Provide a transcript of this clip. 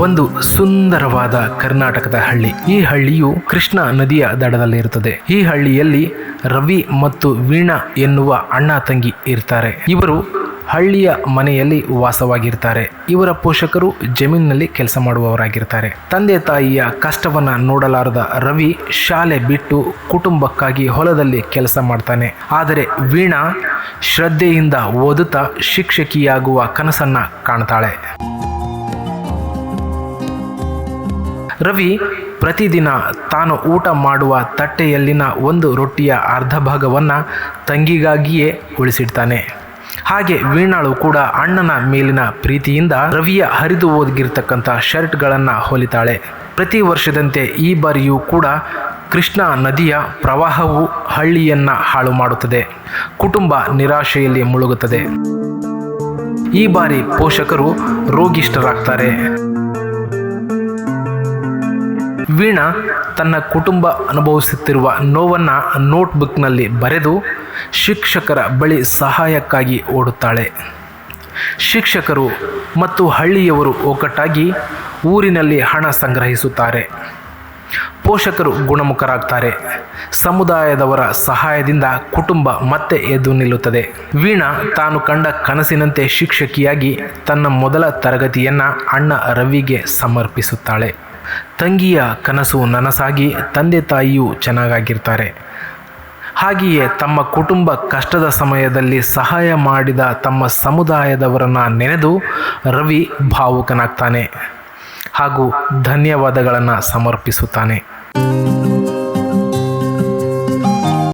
ಒಂದು ಸುಂದರವಾದ ಕರ್ನಾಟಕದ ಹಳ್ಳಿ. ಈ ಹಳ್ಳಿಯು ಕೃಷ್ಣ ನದಿಯ ದಡದಲ್ಲಿರುತ್ತದೆ. ಈ ಹಳ್ಳಿಯಲ್ಲಿ ರವಿ ಮತ್ತು ವೀಣಾ ಎನ್ನುವ ಅಣ್ಣ ತಂಗಿ ಇರ್ತಾರೆ. ಇವರು ಹಳ್ಳಿಯ ಮನೆಯಲ್ಲಿ ವಾಸವಾಗಿರ್ತಾರೆ. ಇವರ ಪೋಷಕರು ಜಮೀನಿನಲ್ಲಿ ಕೆಲಸ ಮಾಡುವವರಾಗಿರ್ತಾರೆ. ತಂದೆ ತಾಯಿಯ ಕಷ್ಟವನ್ನ ನೋಡಲಾರದ ರವಿ ಶಾಲೆ ಬಿಟ್ಟು ಕುಟುಂಬಕ್ಕಾಗಿ ಹೊಲದಲ್ಲಿ ಕೆಲಸ ಮಾಡ್ತಾನೆ. ಆದರೆ ವೀಣಾ ಶ್ರದ್ಧೆಯಿಂದ ಓದುತ್ತಾ ಶಿಕ್ಷಕಿಯಾಗುವ ಕನಸನ್ನ ಕಾಣ್ತಾಳೆ. ರವಿ ಪ್ರತಿದಿನ ತಾನು ಊಟ ಮಾಡುವ ತಟ್ಟೆಯಲ್ಲಿನ ಒಂದು ರೊಟ್ಟಿಯ ಅರ್ಧ ಭಾಗವನ್ನು ತಂಗಿಗಾಗಿಯೇ ಉಳಿಸಿಡ್ತಾನೆ. ಹಾಗೆ ವೀಣಾಳು ಕೂಡ ಅಣ್ಣನ ಮೇಲಿನ ಪ್ರೀತಿಯಿಂದ ರವಿಯ ಹರಿದು ಹೋಗಿರ್ತಕ್ಕಂಥ ಶರ್ಟ್ಗಳನ್ನು ಹೊಲಿತಾಳೆ. ಪ್ರತಿ ವರ್ಷದಂತೆ ಈ ಬಾರಿಯೂ ಕೂಡ ಕೃಷ್ಣಾ ನದಿಯ ಪ್ರವಾಹವು ಹಳ್ಳಿಯನ್ನ ಹಾಳು ಮಾಡುತ್ತದೆ. ಕುಟುಂಬ ನಿರಾಶೆಯಲ್ಲಿ ಮುಳುಗುತ್ತದೆ. ಈ ಬಾರಿ ಪೋಷಕರು ರೋಗಿಷ್ಠರಾಗ್ತಾರೆ. ವೀಣಾ ತನ್ನ ಕುಟುಂಬ ಅನುಭವಿಸುತ್ತಿರುವ ನೋವನ್ನು ನೋಟ್ಬುಕ್ನಲ್ಲಿ ಬರೆದು ಶಿಕ್ಷಕರ ಬಳಿ ಸಹಾಯಕ್ಕಾಗಿ ಓಡುತ್ತಾಳೆ. ಶಿಕ್ಷಕರು ಮತ್ತು ಹಳ್ಳಿಯವರು ಒಗ್ಗಟ್ಟಾಗಿ ಊರಿನಲ್ಲಿ ಹಣ ಸಂಗ್ರಹಿಸುತ್ತಾರೆ. ಪೋಷಕರು ಗುಣಮುಖರಾಗ್ತಾರೆ. ಸಮುದಾಯದವರ ಸಹಾಯದಿಂದ ಕುಟುಂಬ ಮತ್ತೆ ಎದ್ದು ನಿಲ್ಲುತ್ತದೆ. ವೀಣಾ ತಾನು ಕಂಡ ಕನಸಿನಂತೆ ಶಿಕ್ಷಕಿಯಾಗಿ ತನ್ನ ಮೊದಲ ತರಗತಿಯನ್ನು ಅಣ್ಣ ರವಿಗೆ ಸಮರ್ಪಿಸುತ್ತಾಳೆ. ತಂಗಿಯ ಕನಸು ನನಸಾಗಿ ತಂದೆ ತಾಯಿಯೂ ಚೆನ್ನಾಗಾಗಿರ್ತಾರೆ. ಹಾಗೆಯೇ ತಮ್ಮ ಕುಟುಂಬ ಕಷ್ಟದ ಸಮಯದಲ್ಲಿ ಸಹಾಯ ಮಾಡಿದ ತಮ್ಮ ಸಮುದಾಯದವರನ್ನು ನೆನೆದು ರವಿ ಭಾವುಕನಾಗ್ತಾನೆ ಹಾಗೂ ಧನ್ಯವಾದಗಳನ್ನು ಸಮರ್ಪಿಸುತ್ತಾನೆ.